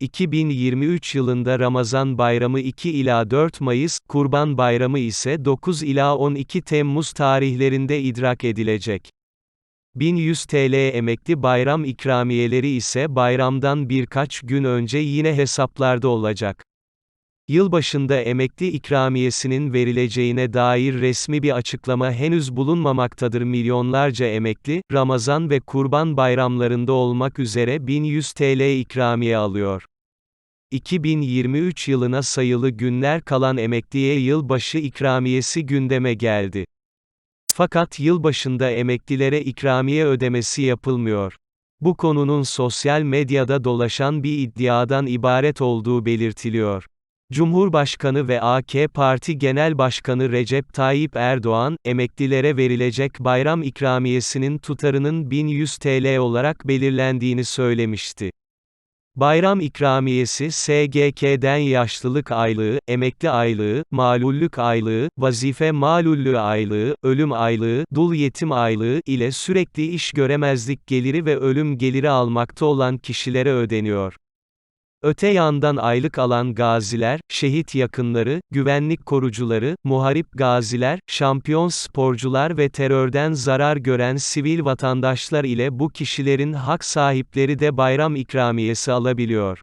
2023 yılında Ramazan Bayramı 2 ila 4 Mayıs, Kurban Bayramı ise 9 ila 12 Temmuz tarihlerinde idrak edilecek. 1100 TL emekli bayram ikramiyeleri ise bayramdan birkaç gün önce yine hesaplarda olacak. Yılbaşında emekli ikramiyesinin verileceğine dair resmi bir açıklama henüz bulunmamaktadır. Milyonlarca emekli, Ramazan ve Kurban bayramlarında olmak üzere 1100 TL ikramiye alıyor. 2023 yılına sayılı günler kalan emekliye yılbaşı ikramiyesi gündeme geldi. Fakat yılbaşında emeklilere ikramiye ödemesi yapılmıyor. Bu konunun sosyal medyada dolaşan bir iddiadan ibaret olduğu belirtiliyor. Cumhurbaşkanı ve AK Parti Genel Başkanı Recep Tayyip Erdoğan, emeklilere verilecek bayram ikramiyesinin tutarının 1100 TL olarak belirlendiğini söylemişti. Bayram ikramiyesi SGK'den yaşlılık aylığı, emekli aylığı, malullük aylığı, vazife malullüğü aylığı, ölüm aylığı, dul yetim aylığı ile sürekli iş göremezlik geliri ve ölüm geliri almakta olan kişilere ödeniyor. Öte yandan aylık alan gaziler, şehit yakınları, güvenlik korucuları, muharip gaziler, şampiyon sporcular ve terörden zarar gören sivil vatandaşlar ile bu kişilerin hak sahipleri de bayram ikramiyesi alabiliyor.